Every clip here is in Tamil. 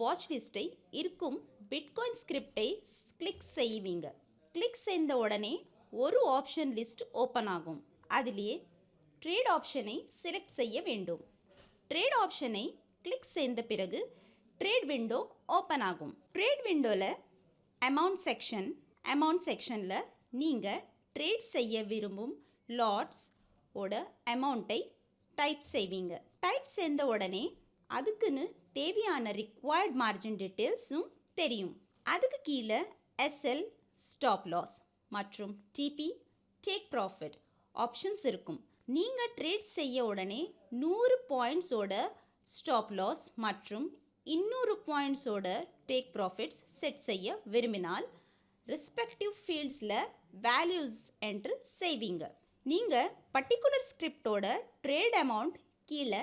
வாட்ச் லிஸ்ட்டை இருக்கும் பிட்காயின் ஸ்கிரிப்டை கிளிக் செய்வீங்க. கிளிக் செய்த உடனே ஒரு ஆப்ஷன் லிஸ்ட் ஓப்பன் ஆகும். அதிலேயே ட்ரேட் ஆப்ஷனை செலக்ட் செய்ய வேண்டும். ட்ரேட் ஆப்ஷனை கிளிக் செய்த பிறகு ட்ரேட் விண்டோ ஓப்பன் ஆகும். ட்ரேட் விண்டோவில் அமௌண்ட் செக்ஷன் அமௌண்ட் செக்ஷனில் நீங்கள் ட்ரேட் செய்ய விரும்பும் லாட்ஸ் ஓட அமௌண்ட்டை டைப் செய்வீங்க. டைப் செய்த உடனே அதுக்குன்னு தேவையான ரிக்வயர்ட் மார்ஜின் டீட்டெயில்ஸும் தெரியும். அதுக்கு கீழே எஸ்எல் ஸ்டாப் லாஸ் மற்றும் டிபி டேக் ப்ராஃபிட் ஆப்ஷன்ஸ் இருக்கும். நீங்கள் ட்ரேட் செய்ய உடனே நூறு பாயிண்ட்ஸோட ஸ்டாப் லாஸ் மற்றும் இன்னூறு பாயிண்ட்ஸோட டேக் ப்ராஃபிட்ஸ் செட் செய்ய விரும்பினால் ரெஸ்பெக்டிவ் ஃபீல்ட்ஸில் வேல்யூஸ் என்று செய்வீங்க. நீங்கள் பர்டிகுலர் ஸ்கிரிப்டோட ட்ரேட் அமௌண்ட் கீழே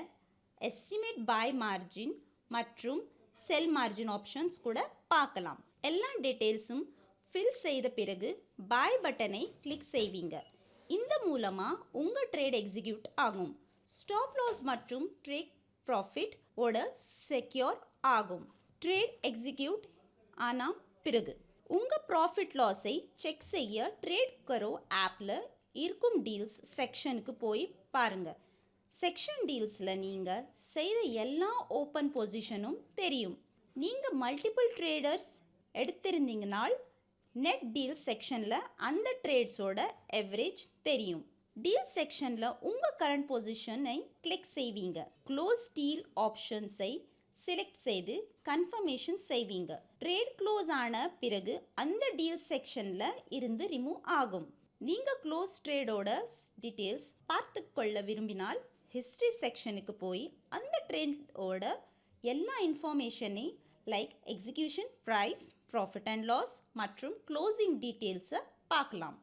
எஸ்டிமேட் பை மார்ஜின் மற்றும் செல் மார்ஜின் ஆப்ஷன்ஸ் கூட பார்க்கலாம். எல்லா டீட்டெயில்ஸும் ஃபில் செய்த பிறகு பாய் பட்டனை கிளிக் செய்வீங்க. இந்த மூலமாக உங்கள் ட்ரேட் எக்ஸிக்யூட் ஆகும். ஸ்டாப் லாஸ் மற்றும் ட்ரேக் ப்ராஃபிட் ஓட செக்யூர் ஆகும். ட்ரேட் எக்ஸிக்யூட் ஆனால் பிறகு. உங்கள் ப்ராஃபிட் லாஸை செக் செய்ய ட்ரேட் கரோ ஆப்பில் இருக்கும் டீல்ஸ் செக்ஷனுக்கு போய் பாருங்கள் செக்ஷன் டீல்ஸில் நீங்கள் செய்த எல்லா ஓப்பன் பொசிஷனும் தெரியும். நீங்கள் மல்டிபிள் ட்ரேடர்ஸ் எடுத்திருந்தீங்கனால் நெட் டீல் செக்ஷனில் அந்த ட்ரேட்ஸோட எவரேஜ் தெரியும். டீல் செக்ஷனில் உங்கள் கரண்ட் பொசிஷனை கிளிக் செய்வீங்க. க்ளோஸ் டீல் ஆப்ஷன்ஸை செலக்ட் செய்து கன்ஃபர்மேஷன் செய்வீங்க. ட்ரேட் க்ளோஸ் ஆன பிறகு அந்த டீல் செக்ஷனில் இருந்து ரிமூவ் ஆகும். நீங்கள் க்ளோஸ் ட்ரேடோட டீட்டெயில்ஸ் பார்த்து கொள்ள விரும்பினால் ஹிஸ்ட்ரி செக்ஷனுக்கு போய் அந்த ட்ரெண்டோட எல்லா இன்ஃபர்மேஷனையும் like execution price profit and loss மற்றும் க்ளோசிங் டீட்டெயில்ஸை பார்க்கலாம்.